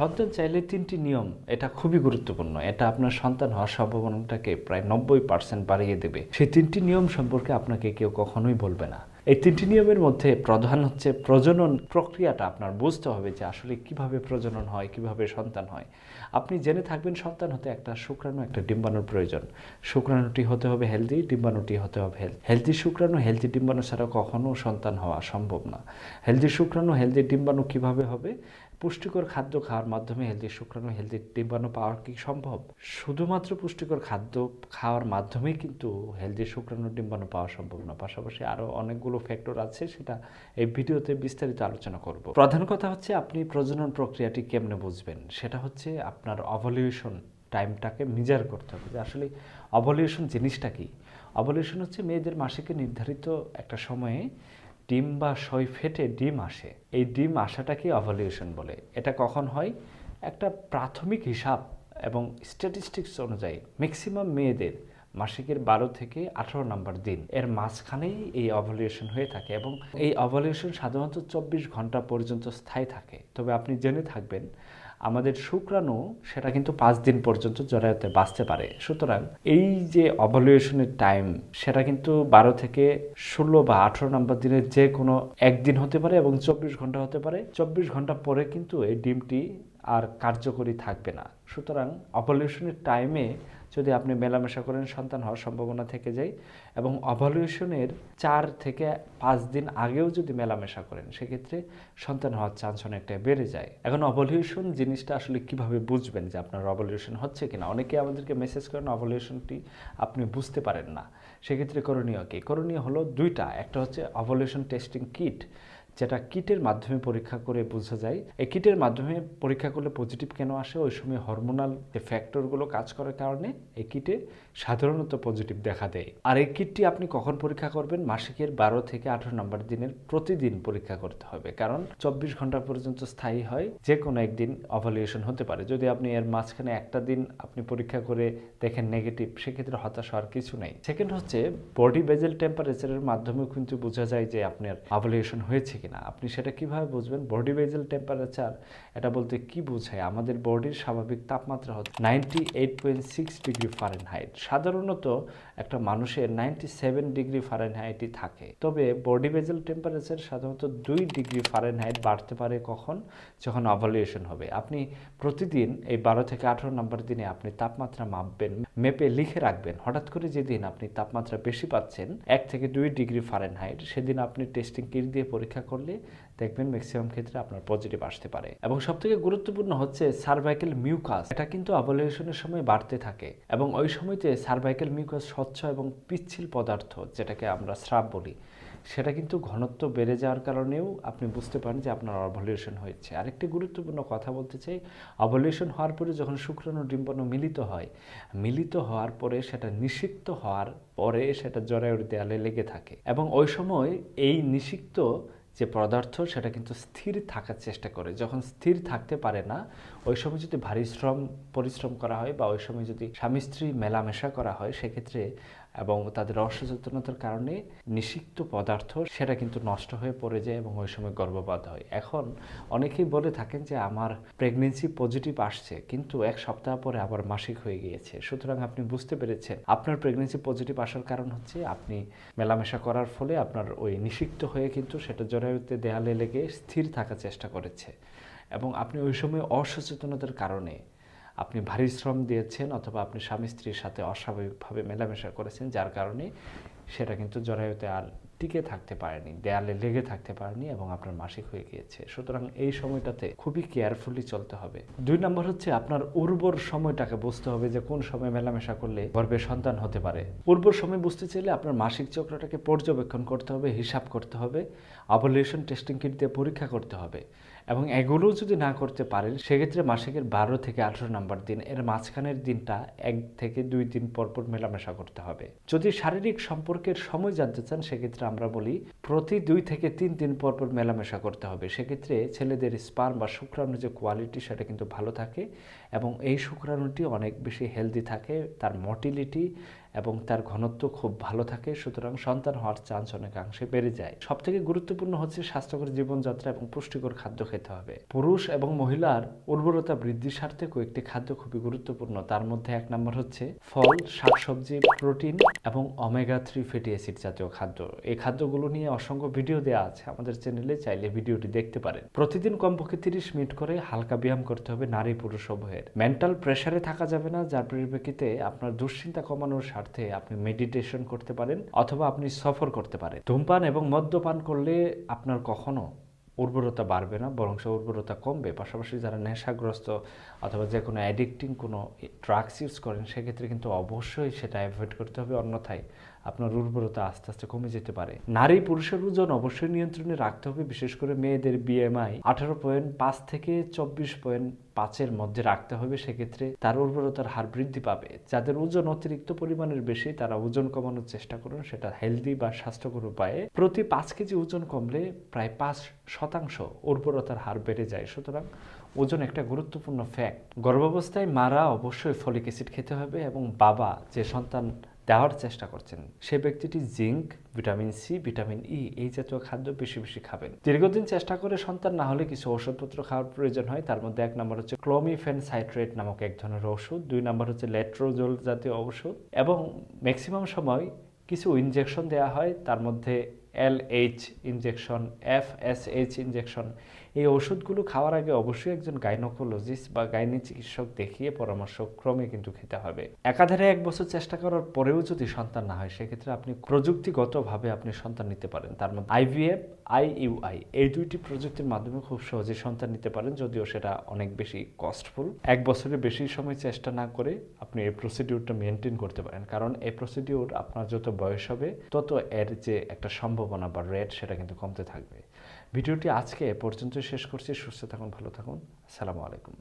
সন্তান চাইলে তিনটি নিয়ম, এটা খুবই গুরুত্বপূর্ণ। এটা আপনার সন্তান হওয়ার সম্ভাবনাটাকে প্রায় নব্বই পার্সেন্ট বাড়িয়ে দেবে। সেই তিনটি নিয়ম সম্পর্কে আপনাকে কেউ কখনোই বলবে না। এই তিনটি নিয়মের মধ্যে প্রধান হচ্ছে প্রজনন প্রক্রিয়াটা, আপনার বুঝতে হবে যে আসলে কীভাবে প্রজনন হয়, কীভাবে সন্তান হয়। আপনি জেনে থাকবেন সন্তান হতে একটা শুক্রাণু, একটা ডিম্বাণুর প্রয়োজন। শুক্রাণুটি হতে হবে হেলদি ডিম্বাণুটি হতে হবে হেলথ হেলদি শুক্রাণু হেলদি ডিম্বাণু ছাড়া কখনো সন্তান হওয়া সম্ভব না। হেলদি শুক্রাণু হেলদি ডিম্বাণু কীভাবে হবে? পুষ্টিকর খাদ্য খাওয়ার মাধ্যমে হেলদি শুক্রাণু হেলদি ডিম্বাণু পাওয়া কি সম্ভব? শুধুমাত্র পুষ্টিকর খাদ্য খাওয়ার মাধ্যমেই কিন্তু হেলদি শুক্রাণু, ডিম্বাণু পাওয়া সম্ভব না। পাশাপাশি আরও অনেকগুলো ফ্যাক্টর আছে, সেটা এই ভিডিওতে বিস্তারিত আলোচনা করব। প্রধান কথা হচ্ছে, আপনি প্রজনন প্রক্রিয়াটি কেমনে বুঝবেন? সেটা হচ্ছে আপনার অভলিউশন টাইমটাকে মেজার করতে হবে। যে আসলে অভলিউশন জিনিসটা কি? অভলিউশন হচ্ছে মেয়েদের মাসিকে নির্ধারিত একটা সময়ে ডিম বা সই ফেটে ডিম আসে। এই ডিম আসাটাকে অভলিউশন বলে। এটা কখন হয়? একটা প্রাথমিক হিসাব এবং স্ট্যাটিস্টিক্স অনুযায়ী ম্যাক্সিমাম মেয়েদের মাসিকের বারো থেকে আঠারো নম্বর দিন। এর মাঝখানেই এই অভলিউশন হয়ে থাকে এবং এই অভলিউশন সাধারণত চব্বিশ ঘণ্টা পর্যন্ত স্থায়ী থাকে। তবে আপনি জেনে থাকবেন আমাদের শুক্রাণু সেটা কিন্তু পাঁচ দিন পর্যন্ত জরায়ুতে বাঁচতে পারে। সুতরাং এই যে অভলিউশনের টাইম, সেটা কিন্তু বারো থেকে ষোলো বা আঠারো নম্বর দিনের যে কোনো একদিন হতে পারে এবং চব্বিশ ঘণ্টা হতে পারে। চব্বিশ ঘণ্টা পরে কিন্তু এই ডিমটি আর কার্যকরী থাকবে না। সুতরাং অভলিউশনের টাইমে যদি আপনি মেলামেশা করেন, সন্তান হওয়ার সম্ভাবনা থেকে যায় এবং অভলিউশনের চার থেকে পাঁচ দিন আগেও যদি মেলামেশা করেন, সেক্ষেত্রে সন্তান হওয়ার চান্স অনেকটা বেড়ে যায়। এখন অভলিউশন জিনিসটা আসলে কীভাবে বুঝবেন যে আপনার অভলিউশন হচ্ছে কিনা? অনেকে আমাদেরকে মেসেজ করেন অভলিউশনটি আপনি বুঝতে পারেন না। সেক্ষেত্রে করণীয় কি? করণীয় হলো দুইটা। একটা হচ্ছে অভলিউশন টেস্টিং কিট যেটা কিটের মাধ্যমে পরীক্ষা করে বোঝা যায়। এই কিটের মাধ্যমে পরীক্ষা করলে পজিটিভ কেন আসে? ওই সময় হরমোনাল যে ফ্যাক্টরগুলো কাজ করার কারণে এই কিটে সাধারণত পজিটিভ দেখা দেয়। আর এই কিটটি আপনি কখন পরীক্ষা করবেন? মাসিকের বারো থেকে আঠারো নম্বর দিনের প্রতিদিন পরীক্ষা করতে হবে। কারণ চব্বিশ ঘণ্টা পর্যন্ত স্থায়ী হয় যে কোনো একদিন অভালুয়েশন হতে পারে। যদি আপনি এর মাঝখানে একটা দিন আপনি পরীক্ষা করে দেখেন নেগেটিভ সেক্ষেত্রে হতাশ হওয়ার কিছু নেই। সেকেন্ড হচ্ছে বডি বেজেল টেম্পারেচারের মাধ্যমেও কিন্তু বোঝা যায় যে আপনার অভালুয়েশন হয়েছে কিনা। আপনি সেটা কীভাবে বুঝবেন? বডি বেজেল টেম্পারেচার এটা বলতে কি বোঝায়? আমাদের বডির স্বাভাবিক তাপমাত্রা হচ্ছে ninety eight point six degree Fahrenheit সাধারণত একটা মানুষের নাইনটি সেভেন ডিগ্রি ফারেনহাইটই থাকে। তবে বডি বেজেল টেম্পারেচার সাধারণত দুই ডিগ্রি ফারেনহাইট বাড়তে পারে কখন? যখন অভালুয়েশন হবে। আপনি প্রতিদিন এই বারো থেকে আঠারো নম্বর দিনে আপনি তাপমাত্রা মাপবেন, মেপে লিখে রাখবেন। হঠাৎ করে যেদিন আপনি তাপমাত্রা বেশি পাচ্ছেন, এক থেকে দুই ডিগ্রি ফারেনহাইট, সেদিন আপনি টেস্টিং কিট দিয়ে পরীক্ষা করলে দেখবেন ম্যাক্সিমাম ক্ষেত্রে আপনার পজিটিভ আসতে পারে। এবং সবথেকে গুরুত্বপূর্ণ হচ্ছে সার্ভাইকেল মিউকাস এটা কিন্তু অবলেশনের সময় বাড়তে থাকে এবং ওই সময়তে সার্ভাইকেল মিউকাস স্বচ্ছ এবং পিচ্ছিল পদার্থ, যেটাকে আমরা স্রাব বলি, সেটা কিন্তু ঘনত্ব বেড়ে যাওয়ার কারণেও আপনি বুঝতে পারেন যে আপনার অভলিউশন হয়েছে। আরেকটি গুরুত্বপূর্ণ কথা বলতে চাই অভলিউশন হওয়ার পরে যখন শুক্রাণু ডিম্বাণু মিলিত হয়, মিলিত হওয়ার পরে সেটা নিষিক্ত হওয়ার পরে সেটা জরায়ুর দেয়ালে লেগে থাকে এবং ওই সময় এই নিষিক্ত যে পদার্থ সেটা কিন্তু স্থির থাকার চেষ্টা করে। যখন স্থির থাকতে পারে না, ওই সময় যদি ভারী শ্রম, পরিশ্রম করা হয় বা ওই সময় যদি স্বামী স্ত্রী মেলামেশা করা হয়, সেক্ষেত্রে এবং তাদের অসচেতনতার কারণে নিষিক্ত পদার্থ সেটা কিন্তু নষ্ট হয়ে পড়ে যায় এবং ওই সময় গর্ভপাত হয়। এখন অনেকেই বলে থাকেন যে আমার প্রেগনেন্সি পজিটিভ আসছে, কিন্তু এক সপ্তাহ পরে আবার মাসিক হয়ে গিয়েছে। সুতরাং আপনি বুঝতে পেরেছেন, আপনার প্রেগনেন্সি পজিটিভ আসার কারণ হচ্ছে আপনি মেলামেশা করার ফলে আপনার ওই নিষিক্ত হয়ে কিন্তু সেটা জরায়ুতে দেয়ালে লেগে স্থির থাকার চেষ্টা করেছে। এবং আপনি ওই সময় অসচেতনতার কারণে আপনি ভারী শ্রম দিয়েছেন অথবা আপনি স্বামী স্ত্রীর সাথে অস্বাভাবিকভাবে মেলামেশা করেছেন, যার কারণে সেটা কিন্তু জরায়ুতে আর টিকে থাকতে পারেনি, দেয়ালে লেগে থাকতে পারেনি এবং আপনার মাসিক হয়ে গিয়েছে। সুতরাং এই সময়টাতে খুবই কেয়ারফুলি চলতে হবে। দুই নম্বর হচ্ছে আপনার উর্বর সময়টাকে বুঝতে হবে যে কোন সময় মেলামেশা করলে গর্ভে সন্তান হতে পারে। উর্বর সময় বুঝতে চাইলে আপনার মাসিক চক্রটাকে পর্যবেক্ষণ করতে হবে, হিসাব করতে হবে অবলিউশন টেস্টিং কিট দিয়ে পরীক্ষা করতে হবে। এবং এগুলোও যদি না করতে পারেন, সেক্ষেত্রে মাসিকের বারো থেকে আঠারো নাম্বার দিন, এর মাঝখানের দিনটা এক থেকে দুই দিন পর পর মেলামেশা করতে হবে। যদি শারীরিক সম্পর্কের সময় জানতে চান, সেক্ষেত্রে আমরা বলি প্রতি দুই থেকে তিন দিন পর পর মেলামেশা করতে হবে। সেক্ষেত্রে ছেলেদের স্পার্ম বা শুক্রাণু যে কোয়ালিটি, সেটা কিন্তু ভালো থাকে এবং এই শুক্রাণুটি অনেক বেশি হেলদি থাকে, তার মটিলিটি এবং তার ঘনত্ব খুব ভালো থাকে, সুতরাং সন্তান হওয়ার চান্স অনেকাংশে বেড়ে যায়। সব থেকে গুরুত্বপূর্ণ হচ্ছে স্বাস্থ্যকর জীবনযাত্রা এবং পুষ্টিকর খাদ্য খেতে হবে। পুরুষ এবং মহিলার উর্বরতা বৃদ্ধির স্বার্থে কয়েকটি খাদ্য খুবই গুরুত্বপূর্ণ। তার মধ্যে এক নম্বর হচ্ছে ফল, শাকসবজি, প্রোটিন এবং অমেগা থ্রি ফ্যাটি অ্যাসিড জাতীয় খাদ্য। এই খাদ্যগুলো নিয়ে অসংখ্য ভিডিও দেওয়া আছে, আমাদের চ্যানেলে চাইলে ভিডিওটি দেখতে পারেন। প্রতিদিন কমপক্ষে তিরিশ মিনিট করে হালকা ব্যায়াম করতে হবে নারী পুরুষ উভয়ের মেন্টাল প্রেশারে থাকা যাবে না, যার পরিপ্রেক্ষিতে আপনার দুশ্চিন্তা কমানোর স্বার্থে আপনি মেডিটেশন করতে পারেন অথবা আপনি সফর করতে পারেন। ধূমপান এবং মদ্যপান করলে আপনার কখনো উর্বরতা বাড়বে না বরং উর্বরতা কমবে। পাশাপাশি যারা নেশাগ্রস্ত অথবা যে কোনো অ্যাডিক্টিং কোনো ড্রাগস ইউজ করেন, সেক্ষেত্রে কিন্তু অবশ্যই সেটা অ্যাভয়েড করতে হবে। অন্যথায় আপনার উর্বরতা আস্তে আস্তে কমে যেতে পারে। নারী পুরুষের ওজন অবশ্যই নিয়ন্ত্রণে রাখতে হবে, বিশেষ করে মেয়েদের বিএমআই আঠারো পয়েন্ট পাঁচ থেকে চব্বিশ পয়েন্ট পাঁচের মধ্যে রাখতে হবে। সেক্ষেত্রে তার উর্বরতার হার বৃদ্ধি পাবে। যাদের ওজন অতিরিক্ত পরিমাণের বেশি, তারা ওজন কমানোর চেষ্টা করুন। সেটা হেলদি বা স্বাস্থ্যকর উপায়ে। প্রতি পাঁচ কেজি ওজন কমলে প্রায় পাঁচ শতাংশ উর্বরতার হার বেড়ে যায়। সুতরাং ওজন একটা গুরুত্বপূর্ণ ফ্যাক্ট গর্ভাবস্থায় মারা অবশ্যই ফলিক অ্যাসিড খেতে হবে এবং বাবা, যে সন্তান দেওয়ার চেষ্টা করছেন। সে ব্যক্তিটি zinc, vitamin C, vitamin E এই জাতীয় খাদ্য বেশি বেশি খাবেন। দীর্ঘদিন চেষ্টা করে সন্তান না হলে কিছু ওষুধপত্র খাওয়ার প্রয়োজন হয়। তার মধ্যে এক নম্বর হচ্ছে ক্লোমিফেন সাইট্রেট নামক এক ধরনের ওষুধ দুই নম্বর হচ্ছে লেট্রোজোল জাতীয় ওষুধ এবং ম্যাক্সিমাম সময় কিছু ইনজেকশন দেওয়া হয়। তার মধ্যে L H injection, F S H injection এই ওষুধগুলো খাওয়ার আগে অবশ্যই একজন গাইনোকোলজিস্ট বা গাইনি চিকিৎসক দেখিয়ে পরামর্শ ক্রমে কিন্তু খেতে হবে। একাধারে এক বছর চেষ্টা করার পরেও যদি সন্তান না হয়, সেক্ষেত্রে আপনি প্রযুক্তিগতভাবে আপনি সন্তান নিতে পারেন। তার মধ্যে আইভিএফ আইইউআই এই দুইটি প্রযুক্তির মাধ্যমে খুব সহজে সন্তান নিতে পারেন, যদিও সেটা অনেক বেশি কস্টফুল। এক বছরের বেশি সময় চেষ্টা না করে আপনি এই প্রসিডিউরটা মেনটেন করতে পারেন, কারণ এই প্রসিডিউর আপনার যত বয়স হবে, তত এর যে একটা সম্ভাবনা বা রেট, সেটা কিন্তু কমতে থাকবে। ভিডিওটি আজকে পর্যন্ত শেষ করছি। সুস্থ থাকুন ভালো থাকুন। আসসালামু আলাইকুম।